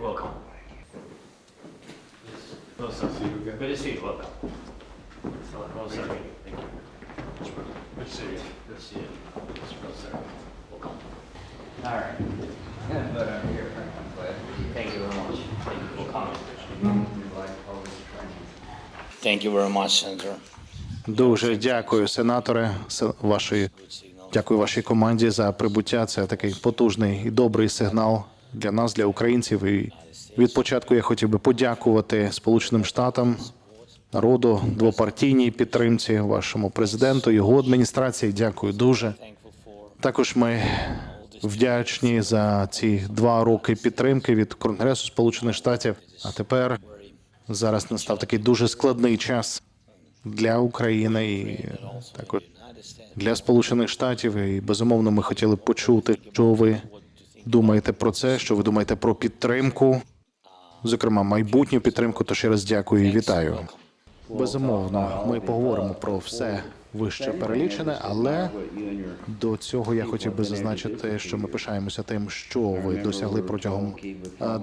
Welcome. Well, sir. Good to see you. Welcome. Well, sir. Thank you. Good to see you. Good to see you. Well, sir. Welcome. All right. Yeah, but I'm here, I'm glad Thank you very much. Thank you for coming. you like all this training. Thank you very much, Senator. Дуже дякую, сенаторе, вашої дякую вашій команді за прибуття. Це такий потужний і добрий сигнал для нас, для українців. І від початку я хотів би подякувати Сполученим Штатам, народу, двопартійній підтримці, вашому президенту, його адміністрації. Дякую дуже. Також ми вдячні за ці два роки підтримки від Конгресу Сполучених Штатів. А тепер зараз настав такий дуже складний час для України і також для Сполучених Штатів. І безумовно, ми хотіли почути, що ви думаєте про це, що ви думаєте про підтримку, зокрема майбутню підтримку. То ще раз дякую і вітаю. Безумовно, ми поговоримо про все вище перелічене, але до цього я хотів би зазначити, що ми пишаємося тим, що ви досягли протягом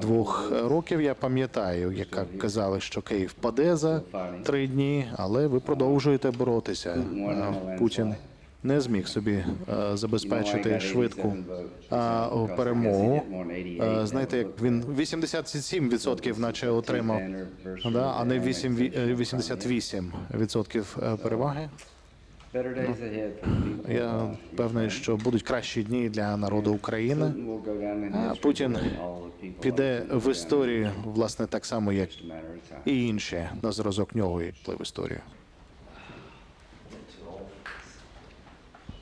двох років. Я пам'ятаю, як казали, що Київ паде за три дні, але ви продовжуєте боротися. А, Путін не зміг собі а, забезпечити швидку а, перемогу. А, Знаєте, як він 87% наче отримав, да, а не 8, ві- е, 88% переваги. People. Я певний, що будуть кращі дні для народу України. А Путін піде в історію, власне, так само, як і інші на зразок нього йшли в історію.